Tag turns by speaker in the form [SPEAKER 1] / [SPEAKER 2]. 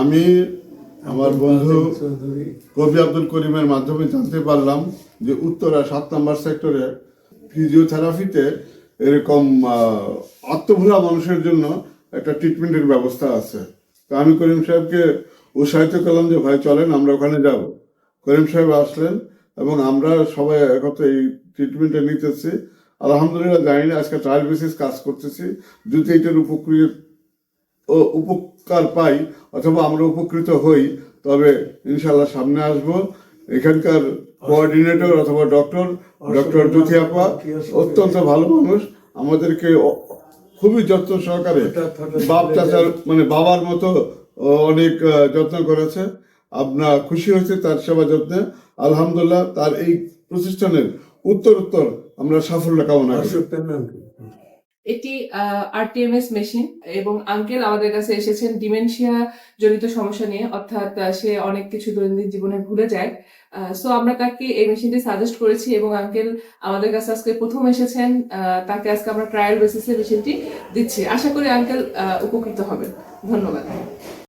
[SPEAKER 1] আমি আমার বন্ধু কবি আব্দুল করিমের মাধ্যমে জানতে পারলাম যে উত্তরা সাত নম্বর সেক্টরে ফিজিওথেরাপিতে এরকম আত্মভোলা মানুষের জন্য একটা ট্রিটমেন্টের ব্যবস্থা আছে। তো আমি করিম সাহেবকে উৎসাহিত করলাম যে ভাই চলেন আমরা ওখানে যাব। করিম সাহেব আসলেন এবং আমরা সবাই একত্রে এই ট্রিটমেন্টে নিতেছি। আলহামদুলিল্লাহ জানি না আজকে ট্রায়াল বেসিস কাজ করতেছি। যদি এটার উপকৃত ও উপকার পাই অথবা আমরা উপকৃত হই তবে ইনশাল্লাহ সামনে আসব। এখানকার কোঅর্ডিনেটর অথবা ডক্টর ডক্টর জ্যোতিআপা অত্যন্ত ভালো মানুষ। আমাদেরকে খুবই যত্ন সহকারে বাপ চাচার মানে বাবার মতো অনেক যত্ন করেছে। আপনার খুশি হয়েছে তার সেবা যত্নে। আলহামদুলিল্লাহ তার এই প্রতিষ্ঠানের উত্তর উত্তর আমরা সাফল্য কামনা করি।
[SPEAKER 2] এটি আরটিএমএস মেশিন এবং আঙ্কেল আমাদের কাছে এসেছেন ডিমেনশিয়া জড়িত সমস্যা নিয়ে, অর্থাৎ সে অনেক কিছু দৈনন্দিন জীবনে ভুলে যায়। সো আমরা তাকে এই মেশিনটি সাজেস্ট করেছি এবং আঙ্কেল আমাদের কাছে আজকে প্রথম এসেছেন। তাকে আজকে আমরা ট্রায়াল বেসিসে মেশিনটি দিচ্ছি। আশা করি আঙ্কেল উপকৃত হবেন। ধন্যবাদ।